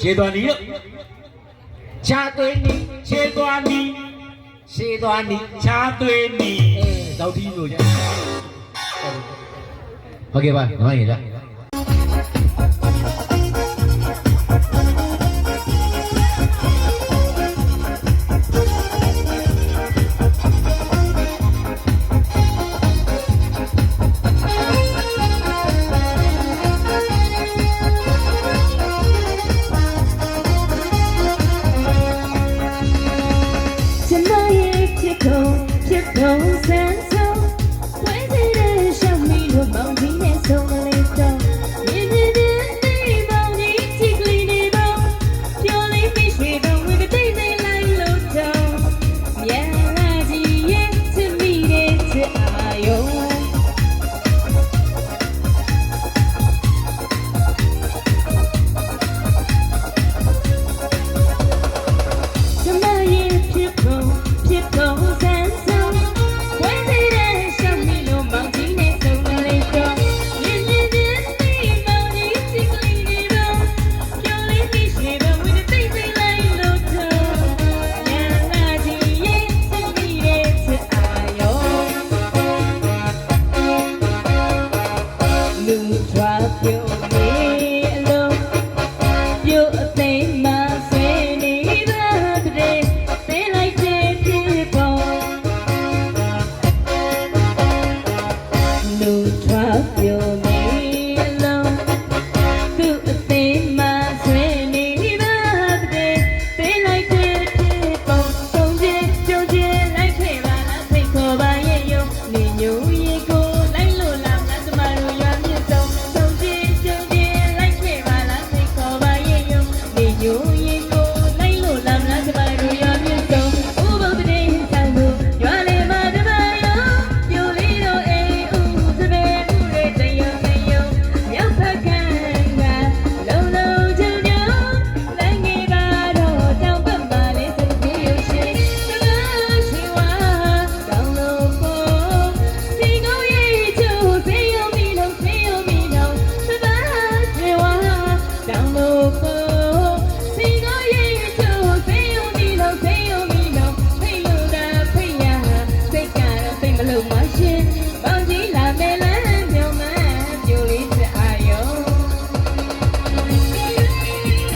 ရှည်သွားနီလို့ချာသွေးနီရှည်သွားနီရှည်သွားနီချာသွေးနီအေးတောက်တီးလို့ဟုတ်ကဲ့ပါညီမကြီးလား it no sense do